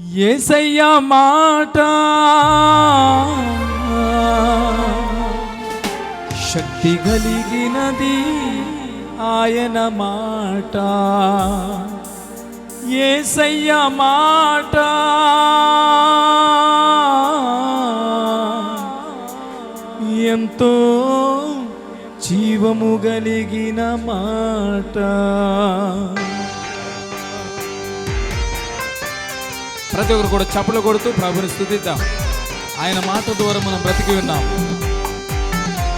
ఏసయ్య మాట. శక్తి కలిగినది ఆయన మాట. ఏసయ్య మాట. ఎంతో జీవము కలిగిన మాట. ప్రతి ఒక్కరు కూడా చప్పలు కొడుతూ ప్రభుని స్థుతిద్దాం. ఆయన మాట ద్వారా మనం బ్రతికి ఉన్నాం.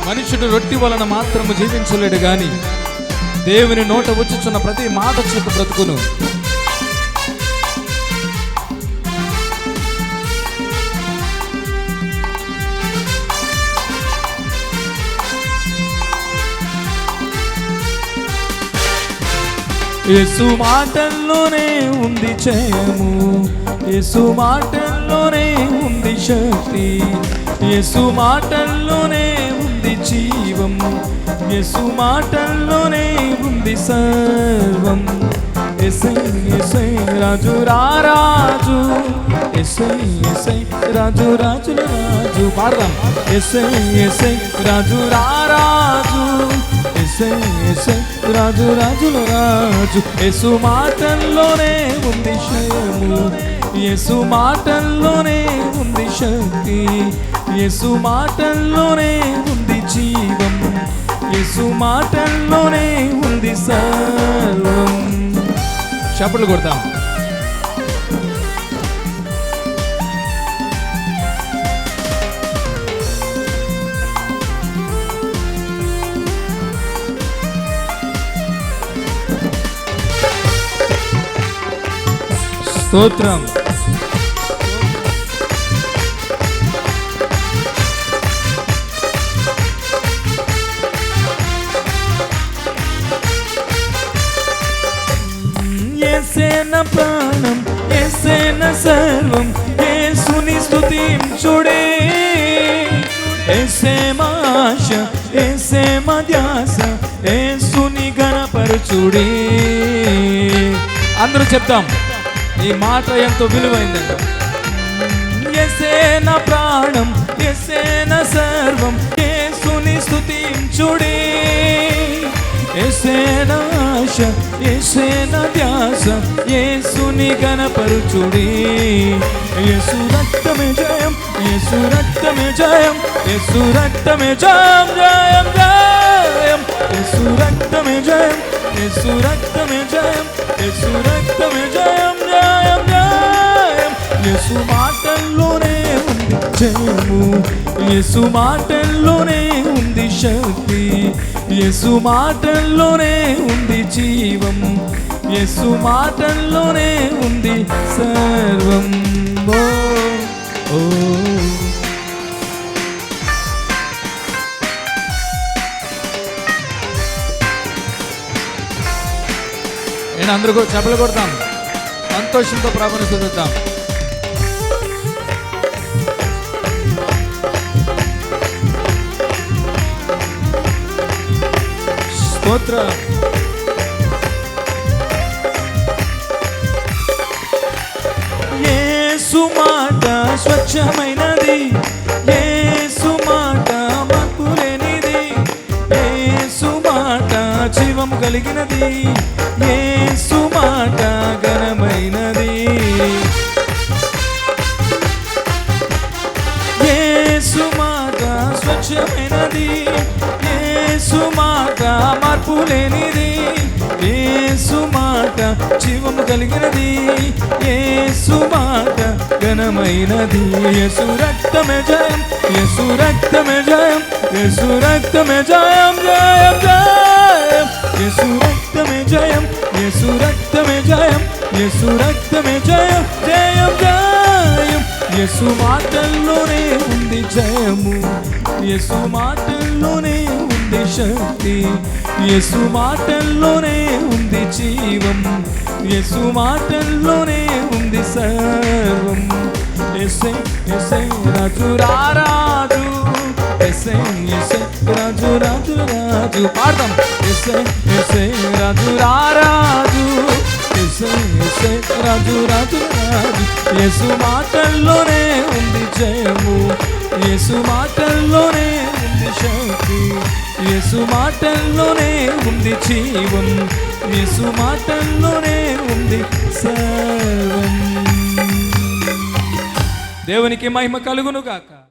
మనుషుడు రొట్టి వలన మాత్రము జీవించలేడు కానీ దేవుని నోట వచ్చుచున్న ప్రతి మాట చేత బ్రతుకును. యేసు మాటల్లోనే ఉంది జయము యేసు మాటల్లోనే ఉంది శక్తి. యేసు మాటల్లోనే ఉంది జీవం. యేసు మాటల్లోనే ఉంది సర్వం. ఎసై ఎసై రాజు రారాజు. ఎసై ఎసై రాజు రాజుల రాజు. పాడదాం. ఎసై ఎసై రాజు రారాజు. ఎసై ఎసై రాజు రాజుల రాజు. యేసు మాటల్లోనే ఉంది శయము యేసు మాటల్లోనే ఉంది శక్తి. యేసు మాటల్లోనే ఉంది జీవం. యేసు మాటల్లోనే ఉంది సర్వం. చప్పట్లు కొడతాం. స్తోత్రం. ఏసేన ప్రాణం ఎసేన సర్వం ఏసుని స్తుతించుడే. ఎసే మాశ ఎసే మధ్యాస ఏసుని గణపరచుడే. అందరూ చెప్తాం. ఈ మాట ఎంతో విలువైందండి. ఎసేన ప్రాణం ఎసేన సర్వం యేసుని స్తుతించుడే. ఎసేన ఆశ ఎసేన ధ్యాస యేసుని గణపరుచుడే. యేసు రక్తమే జయం యేసు రక్తమే జయం యేసు రక్తమే జయం జయం జయం. యేసు రక్తమే జయం యేసు రక్తమే జయం యేసు రక్తమే జయం. యేసు మాటల్లోనే ఉంది జయము యేసు మాటల్లోనే ఉంది శక్తి. యేసు మాటల్లోనే ఉంది జీవం. యేసు మాటల్లోనే ఉంది సర్వం. ఓ ఓ. నేను అందరూ చెప్పలు కొడతాం సంతోషంతో ప్రభుని చదువుతాం స్తోత్ర యేసు మాట స్వచ్ఛమైనది. యేసు మాట మక్కు లేనిది. యేసు మాట జీవం కలిగినది. యేసు లేనిది యేసు మాట జీవము కలిగినది యేసు మాట ఘనమైనది. యేసు రక్తమే జయం యేసు రక్తమే జయం యేసు రక్తమే జయం జయం జయం. యేసు రక్తమే జయం యేసు రక్తమే జయం యేసు రక్తమే జయం జయం జయం. యేసు మాటల్లోనే ఉంది జయము యేసు మాటల్లోనే ఉంది శక్తి. యేసు మాటల్లోనే ఉంది జీవం. యేసు మాటల్లోనే ఉంది సర్వం. ఎసే ఎసే రాజు రారాజు. ఎసే ఎసే రాజు రాజు రాజు. పాడతాం ఎసే ఎసే రాజు రారాజు. ఎసే ఎసే రాజు రాజు రాజు. యేసు మాటల్లోనే ఉంది జయము. యేసు మాటల్లోనే శక్తి. యేసు మాటల్లోనే ఉంది జీవం. యేసు మాటల్లోనే ఉంది సర్వం. దేవునికి మహిమ కలుగును గాక